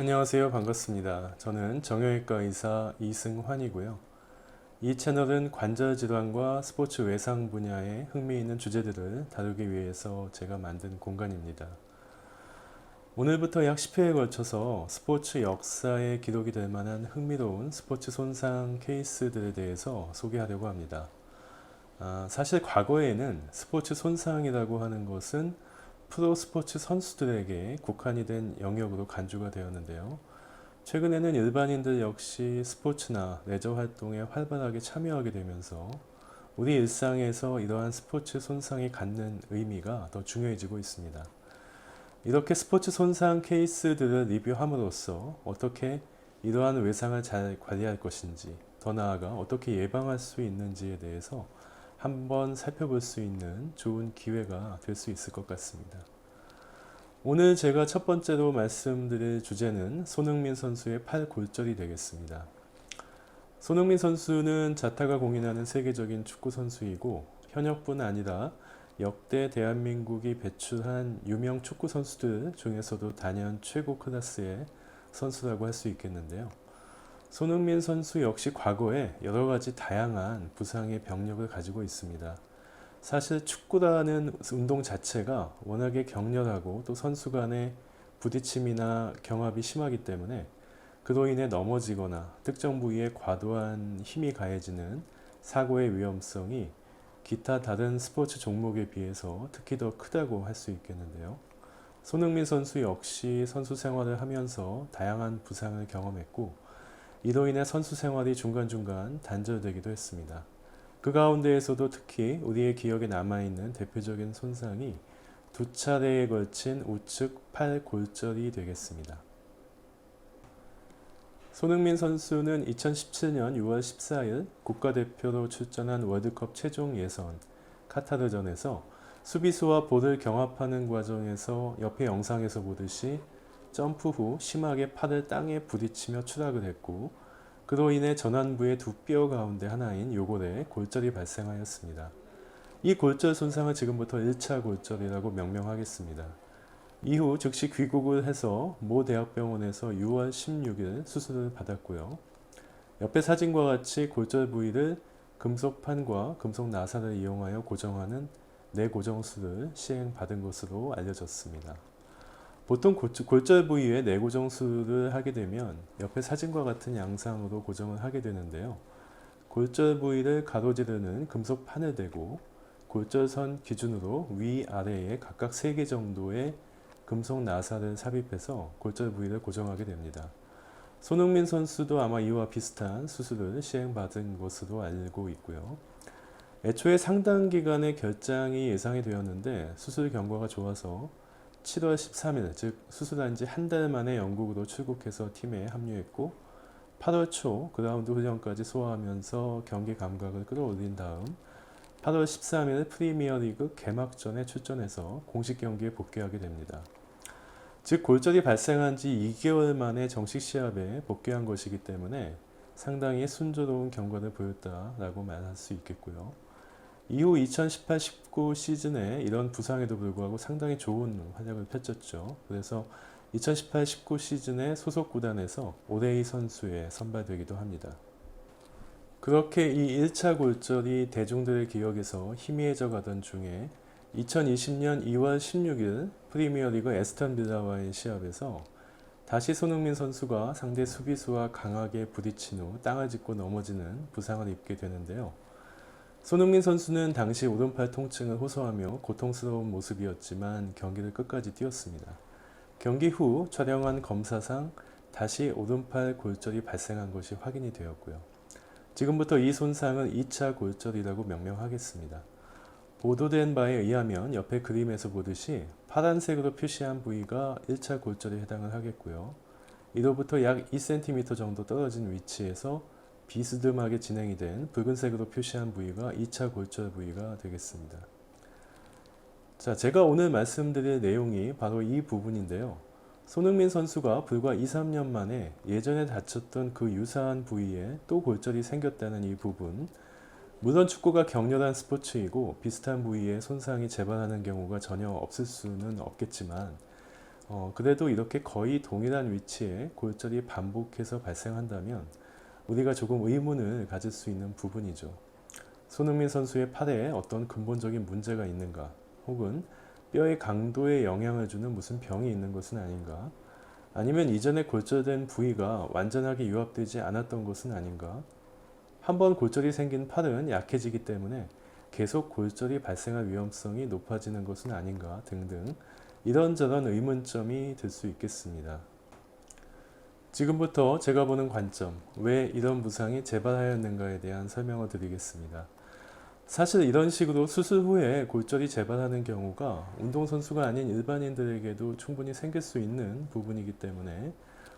안녕하세요. 반갑습니다. 저는 정형외과 의사 이승환이고요. 이 채널은 관절 질환과 스포츠 외상 분야의 흥미있는 주제들을 다루기 위해서 제가 만든 공간입니다. 오늘부터 약 10회에 걸쳐서 스포츠 역사에 기록이 될 만한 흥미로운 스포츠 손상 케이스들에 대해서 소개하려고 합니다. 아, 사실 과거에는 스포츠 손상이라고 하는 것은 프로 스포츠 선수들에게 국한이 된 영역으로 간주가 되었는데요. 최근에는 일반인들 역시 스포츠나 레저 활동에 활발하게 참여하게 되면서 우리 일상에서 이러한 스포츠 손상이 갖는 의미가 더 중요해지고 있습니다. 이렇게 스포츠 손상 케이스들을 리뷰함으로써 어떻게 이러한 외상을 잘 관리할 것인지, 더 나아가 어떻게 예방할 수 있는지에 대해서 한번 살펴볼 수 있는 좋은 기회가 될 수 있을 것 같습니다. 오늘 제가 첫 번째로 말씀드릴 주제는 손흥민 선수의 팔 골절이 되겠습니다. 손흥민 선수는 자타가 공인하는 세계적인 축구 선수이고 현역뿐 아니라 역대 대한민국이 배출한 유명 축구 선수들 중에서도 단연 최고 클래스의 선수라고 할 수 있겠는데요. 손흥민 선수 역시 과거에 여러 가지 다양한 부상의 병력을 가지고 있습니다. 사실 축구라는 운동 자체가 워낙에 격렬하고 또 선수 간의 부딪힘이나 경합이 심하기 때문에 그로 인해 넘어지거나 특정 부위에 과도한 힘이 가해지는 사고의 위험성이 기타 다른 스포츠 종목에 비해서 특히 더 크다고 할 수 있겠는데요. 손흥민 선수 역시 선수 생활을 하면서 다양한 부상을 경험했고 이로 인해 선수 생활이 중간중간 단절되기도 했습니다. 그 가운데에서도 특히 우리의 기억에 남아있는 대표적인 손상이 두 차례에 걸친 우측 팔 골절이 되겠습니다. 손흥민 선수는 2017년 6월 14일 국가대표로 출전한 월드컵 최종 예선 카타르전에서 수비수와 볼을 경합하는 과정에서 옆에 영상에서 보듯이 점프 후 심하게 팔을 땅에 부딪히며 추락을 했고 그로 인해 전완부의 두 뼈 가운데 하나인 요골에 골절이 발생하였습니다. 이 골절 손상을 지금부터 1차 골절이라고 명명하겠습니다. 이후 즉시 귀국을 해서 모 대학병원에서 6월 16일 수술을 받았고요. 옆에 사진과 같이 골절 부위를 금속판과 금속 나사를 이용하여 고정하는 내고정술을 시행받은 것으로 알려졌습니다. 보통 골절 부위에 내고정 수를 하게 되면 옆에 사진과 같은 양상으로 고정을 하게 되는데요. 골절 부위를 가로지르는 금속 판을 대고 골절선 기준으로 위아래에 각각 3개 정도의 금속 나사를 삽입해서 골절 부위를 고정하게 됩니다. 손흥민 선수도 아마 이와 비슷한 수술을 시행받은 것으로 알고 있고요. 애초에 상당 기간의 결장이 예상이 되었는데 수술 경과가 좋아서 7월 13일, 즉 수술한 지 한 달 만에 영국으로 출국해서 팀에 합류했고 8월 초 그라운드 훈련까지 소화하면서 경기 감각을 끌어올린 다음 8월 13일 프리미어리그 개막전에 출전해서 공식 경기에 복귀하게 됩니다. 즉 골절이 발생한 지 2개월 만에 정식 시합에 복귀한 것이기 때문에 상당히 순조로운 경과를 보였다라고 말할 수 있겠고요. 이후 2018-19 시즌에 이런 부상에도 불구하고 상당히 좋은 활약을 펼쳤죠. 그래서 2018-19 시즌에 소속 구단에서 오레이 선수에 선발되기도 합니다. 그렇게 이 1차 골절이 대중들의 기억에서 희미해져 가던 중에 2020년 2월 16일 프리미어리그 에스턴 빌라와의 시합에서 다시 손흥민 선수가 상대 수비수와 강하게 부딪힌 후 땅을 짚고 넘어지는 부상을 입게 되는데요. 손흥민 선수는 당시 오른팔 통증을 호소하며 고통스러운 모습이었지만 경기를 끝까지 뛰었습니다. 경기 후 촬영한 검사상 다시 오른팔 골절이 발생한 것이 확인이 되었고요. 지금부터 이 손상은 2차 골절이라고 명명하겠습니다. 보도된 바에 의하면 옆에 그림에서 보듯이 파란색으로 표시한 부위가 1차 골절에 해당을 하겠고요. 이로부터 약 2cm 정도 떨어진 위치에서 비스듬하게 진행이 된 붉은색으로 표시한 부위가 2차 골절 부위가 되겠습니다. 자, 제가 오늘 말씀드릴 내용이 바로 이 부분인데요. 손흥민 선수가 불과 2, 3년 만에 예전에 다쳤던 그 유사한 부위에 또 골절이 생겼다는 이 부분. 물론 축구가 격렬한 스포츠이고 비슷한 부위에 손상이 재발하는 경우가 전혀 없을 수는 없겠지만 어, 그래도 이렇게 거의 동일한 위치에 골절이 반복해서 발생한다면 우리가 조금 의문을 가질 수 있는 부분이죠. 손흥민 선수의 팔에 어떤 근본적인 문제가 있는가, 혹은 뼈의 강도에 영향을 주는 무슨 병이 있는 것은 아닌가, 아니면 이전에 골절된 부위가 완전하게 유합되지 않았던 것은 아닌가, 한 번 골절이 생긴 팔은 약해지기 때문에 계속 골절이 발생할 위험성이 높아지는 것은 아닌가 등등 이런저런 의문점이 들 수 있겠습니다. 지금부터 제가 보는 관점, 왜 이런 부상이 재발하였는가에 대한 설명을 드리겠습니다. 사실 이런 식으로 수술 후에 골절이 재발하는 경우가 운동선수가 아닌 일반인들에게도 충분히 생길 수 있는 부분이기 때문에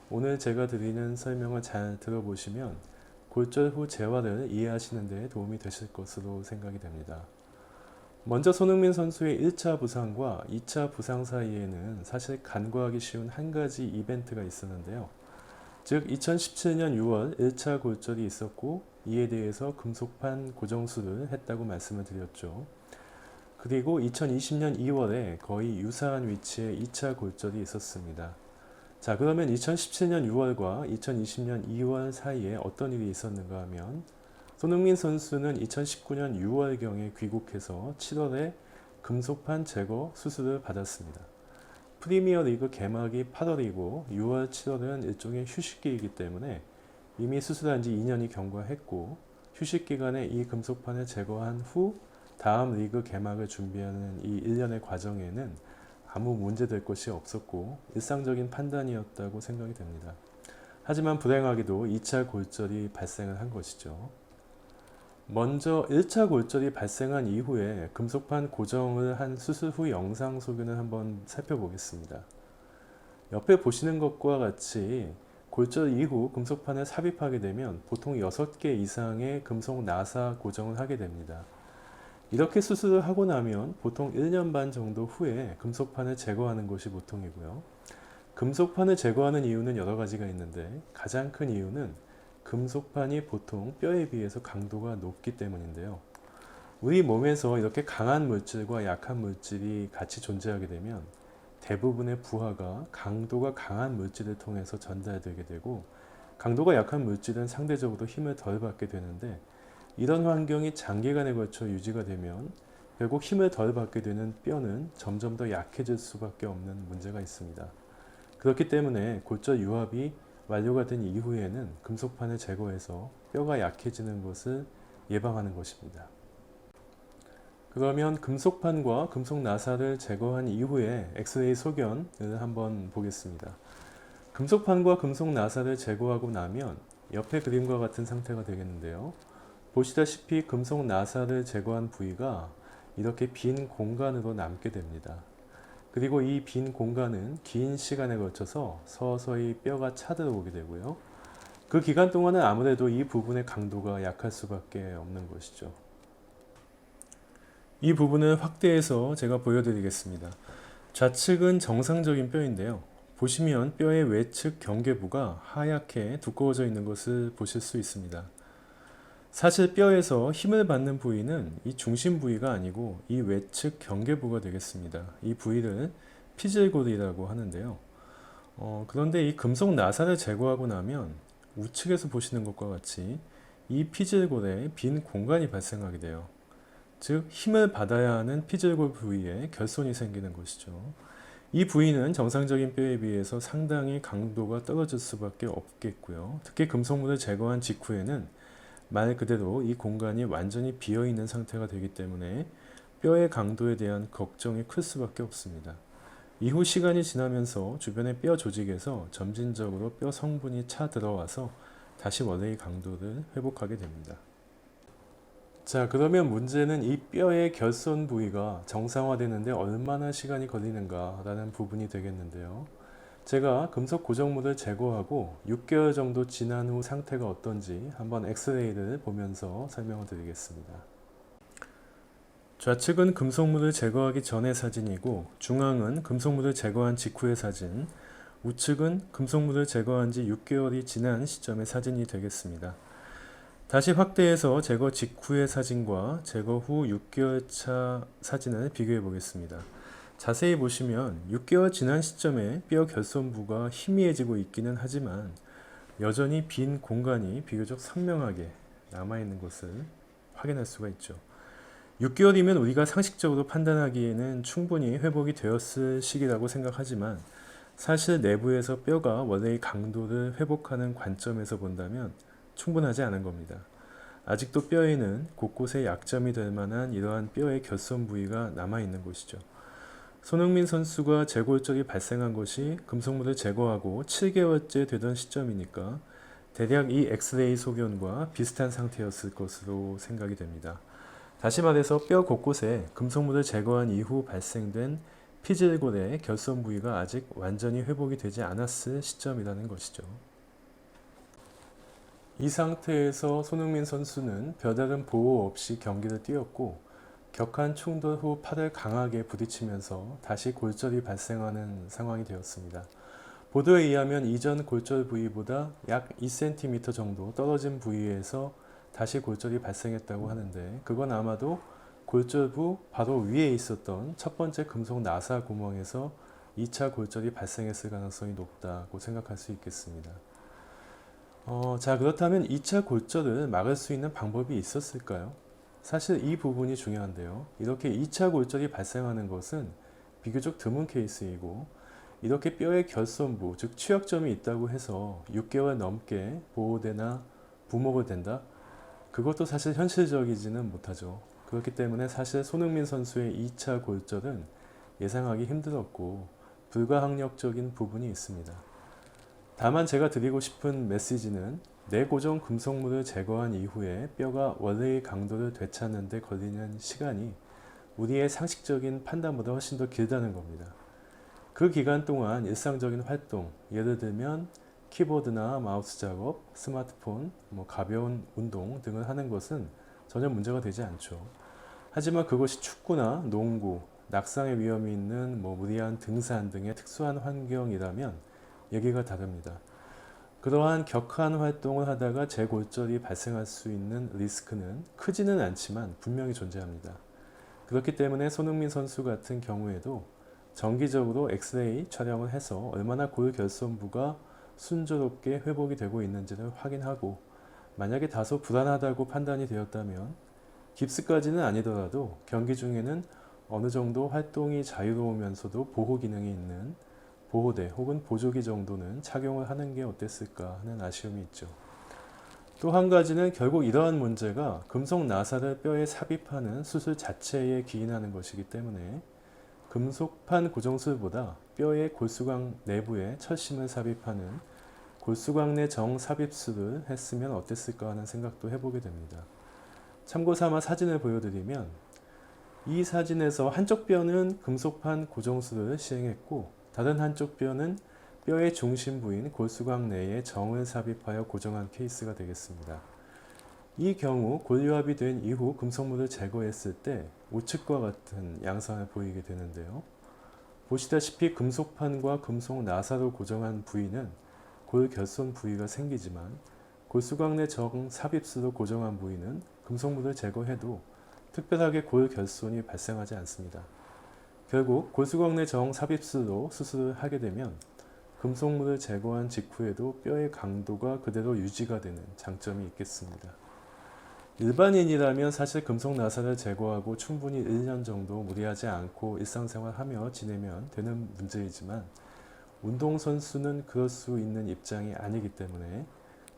오늘 제가 드리는 설명을 잘 들어보시면 골절 후 재활을 이해하시는 데 도움이 되실 것으로 생각이 됩니다. 먼저 손흥민 선수의 1차 부상과 2차 부상 사이에는 사실 간과하기 쉬운 한 가지 이벤트가 있었는데요. 즉 2017년 6월 1차 골절이 있었고 이에 대해서 금속판 고정술을 했다고 말씀을 드렸죠. 그리고 2020년 2월에 거의 유사한 위치에 2차 골절이 있었습니다. 자, 그러면 2017년 6월과 2020년 2월 사이에 어떤 일이 있었는가 하면 손흥민 선수는 2019년 6월경에 귀국해서 7월에 금속판 제거 수술을 받았습니다. 프리미어 리그 개막이 8월이고 6월, 7월은 일종의 휴식기이기 때문에 이미 수술한 지 2년이 경과했고 휴식 기간에 이 금속판을 제거한 후 다음 리그 개막을 준비하는 이 1년의 과정에는 아무 문제될 것이 없었고 일상적인 판단이었다고 생각이 됩니다. 하지만 불행하게도 2차 골절이 발생을 한 것이죠. 먼저 1차 골절이 발생한 이후에 금속판 고정을 한 수술 후 영상 소견을 한번 살펴보겠습니다. 옆에 보시는 것과 같이 골절 이후 금속판을 삽입하게 되면 보통 6개 이상의 금속 나사 고정을 하게 됩니다. 이렇게 수술을 하고 나면 보통 1년 반 정도 후에 금속판을 제거하는 것이 보통이고요. 금속판을 제거하는 이유는 여러 가지가 있는데 가장 큰 이유는 금속판이 보통 뼈에 비해서 강도가 높기 때문인데요. 우리 몸에서 이렇게 강한 물질과 약한 물질이 같이 존재하게 되면 대부분의 부하가 강도가 강한 물질을 통해서 전달되게 되고 강도가 약한 물질은 상대적으로 힘을 덜 받게 되는데 이런 환경이 장기간에 걸쳐 유지가 되면 결국 힘을 덜 받게 되는 뼈는 점점 더 약해질 수밖에 없는 문제가 있습니다. 그렇기 때문에 골절 유합이 완료가 된 이후에는 금속판을 제거해서 뼈가 약해지는 것을 예방하는 것입니다. 그러면 금속판과 금속 나사를 제거한 이후에 엑스레이 소견을 한번 보겠습니다. 금속판과 금속 나사를 제거하고 나면 옆에 그림과 같은 상태가 되겠는데요. 보시다시피 금속 나사를 제거한 부위가 이렇게 빈 공간으로 남게 됩니다. 그리고 이 빈 공간은 긴 시간에 걸쳐서 서서히 뼈가 차들어오게 되고요. 그 기간 동안은 아무래도 이 부분의 강도가 약할 수밖에 없는 것이죠. 이 부분을 확대해서 제가 보여드리겠습니다. 좌측은 정상적인 뼈인데요. 보시면 뼈의 외측 경계부가 하얗게 두꺼워져 있는 것을 보실 수 있습니다. 사실 뼈에서 힘을 받는 부위는 이 중심 부위가 아니고 이 외측 경계부가 되겠습니다. 이 부위를 피질골이라고 하는데요. 어, 그런데 이 금속 나사를 제거하고 나면 우측에서 보시는 것과 같이 이 피질골에 빈 공간이 발생하게 돼요. 즉 힘을 받아야 하는 피질골 부위에 결손이 생기는 것이죠. 이 부위는 정상적인 뼈에 비해서 상당히 강도가 떨어질 수밖에 없겠고요. 특히 금속물을 제거한 직후에는 말 그대로 이 공간이 완전히 비어 있는 상태가 되기 때문에 뼈의 강도에 대한 걱정이 클 수밖에 없습니다. 이후 시간이 지나면서 주변의 뼈 조직에서 점진적으로 뼈 성분이 차 들어와서 다시 원래의 강도를 회복하게 됩니다. 자, 그러면 문제는 이 뼈의 결손 부위가 정상화되는데 얼마나 시간이 걸리는가라는 부분이 되겠는데요. 제가 금속 고정물을 제거하고 6개월 정도 지난 후 상태가 어떤지 한번 엑스레이를 보면서 설명을 드리겠습니다. 좌측은 금속물을 제거하기 전의 사진이고 중앙은 금속물을 제거한 직후의 사진, 우측은 금속물을 제거한 지 6개월이 지난 시점의 사진이 되겠습니다. 다시 확대해서 제거 직후의 사진과 제거 후 6개월 차 사진을 비교해 보겠습니다. 자세히 보시면 6개월 지난 시점에 뼈 결손부가 희미해지고 있기는 하지만 여전히 빈 공간이 비교적 선명하게 남아있는 것을 확인할 수가 있죠. 6개월이면 우리가 상식적으로 판단하기에는 충분히 회복이 되었을 시기라고 생각하지만 사실 내부에서 뼈가 원래의 강도를 회복하는 관점에서 본다면 충분하지 않은 겁니다. 아직도 뼈에는 곳곳에 약점이 될 만한 이러한 뼈의 결손 부위가 남아 있는 곳이죠. 손흥민 선수가 재골절이 발생한 것이 금속물을 제거하고 7개월째 되던 시점이니까 대략 이 엑스레이 소견과 비슷한 상태였을 것으로 생각이 됩니다. 다시 말해서 뼈 곳곳에 금속물을 제거한 이후 발생된 피질골의 결손 부위가 아직 완전히 회복이 되지 않았을 시점이라는 것이죠. 이 상태에서 손흥민 선수는 별다른 보호 없이 경기를 뛰었고 격한 충돌 후 팔을 강하게 부딪히면서 다시 골절이 발생하는 상황이 되었습니다. 보도에 의하면 이전 골절 부위보다 약 2cm 정도 떨어진 부위에서 다시 골절이 발생했다고 하는데 그건 아마도 골절부 바로 위에 있었던 첫 번째 금속 나사 구멍에서 2차 골절이 발생했을 가능성이 높다고 생각할 수 있겠습니다. 어, 자 그렇다면 2차 골절을 막을 수 있는 방법이 있었을까요? 사실 이 부분이 중요한데요. 이렇게 2차 골절이 발생하는 것은 비교적 드문 케이스이고 이렇게 뼈의 결손부, 즉 취약점이 있다고 해서 6개월 넘게 보호대나 부목을 된다? 그것도 사실 현실적이지는 못하죠. 그렇기 때문에 사실 손흥민 선수의 2차 골절은 예상하기 힘들었고 불가항력적인 부분이 있습니다. 다만 제가 드리고 싶은 메시지는 내고정 금속물을 제거한 이후에 뼈가 원래의 강도를 되찾는 데 걸리는 시간이 우리의 상식적인 판단보다 훨씬 더 길다는 겁니다. 그 기간 동안 일상적인 활동, 예를 들면 키보드나 마우스 작업, 스마트폰, 뭐 가벼운 운동 등을 하는 것은 전혀 문제가 되지 않죠. 하지만 그것이 축구나 농구, 낙상의 위험이 있는 뭐 무리한 등산 등의 특수한 환경이라면 얘기가 다릅니다. 그러한 격한 활동을 하다가 재골절이 발생할 수 있는 리스크는 크지는 않지만 분명히 존재합니다. 그렇기 때문에 손흥민 선수 같은 경우에도 정기적으로 엑스레이 촬영을 해서 얼마나 골결손부가 순조롭게 회복이 되고 있는지를 확인하고 만약에 다소 불안하다고 판단이 되었다면 깁스까지는 아니더라도 경기 중에는 어느 정도 활동이 자유로우면서도 보호 기능이 있는 보호대 혹은 보조기 정도는 착용을 하는 게 어땠을까 하는 아쉬움이 있죠. 또 한 가지는 결국 이러한 문제가 금속 나사를 뼈에 삽입하는 수술 자체에 기인하는 것이기 때문에 금속판 고정술보다 뼈의 골수광 내부에 철심을 삽입하는 골수광 내 정삽입술을 했으면 어땠을까 하는 생각도 해보게 됩니다. 참고 삼아 사진을 보여드리면 이 사진에서 한쪽 뼈는 금속판 고정술을 시행했고 다른 한쪽 뼈는 뼈의 중심 부인 골수광 내에 정을 삽입하여 고정한 케이스가 되겠습니다. 이 경우 골유합이 된 이후 금속물을 제거했을 때 우측과 같은 양상을 보이게 되는데요. 보시다시피 금속판과 금속 나사로 고정한 부위는 골 결손 부위가 생기지만 골수광 내정 삽입수로 고정한 부위는 금속물을 제거해도 특별하게 골 결손이 발생하지 않습니다. 결국 골수광 내정 삽입술로 수술을 하게 되면 금속물을 제거한 직후에도 뼈의 강도가 그대로 유지가 되는 장점이 있겠습니다. 일반인이라면 사실 금속 나사를 제거하고 충분히 1년 정도 무리하지 않고 일상생활하며 지내면 되는 문제이지만 운동선수는 그럴 수 있는 입장이 아니기 때문에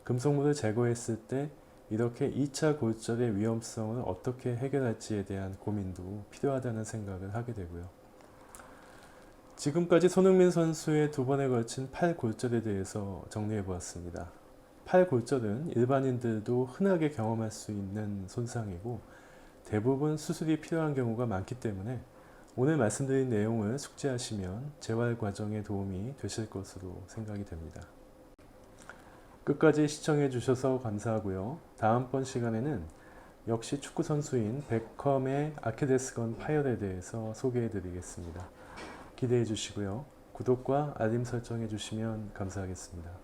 금속물을 제거했을 때 이렇게 2차 골절의 위험성을 어떻게 해결할지에 대한 고민도 필요하다는 생각을 하게 되고요. 지금까지 손흥민 선수의 두 번에 걸친 팔 골절에 대해서 정리해 보았습니다. 팔 골절은 일반인들도 흔하게 경험할 수 있는 손상이고 대부분 수술이 필요한 경우가 많기 때문에 오늘 말씀드린 내용을 숙지하시면 재활 과정에 도움이 되실 것으로 생각이 됩니다. 끝까지 시청해 주셔서 감사하고요. 다음번 시간에는 역시 축구 선수인 베컴의 아킬레스건 파열에 대해서 소개해 드리겠습니다. 기대해 주시고요. 구독과 알림 설정해 주시면 감사하겠습니다.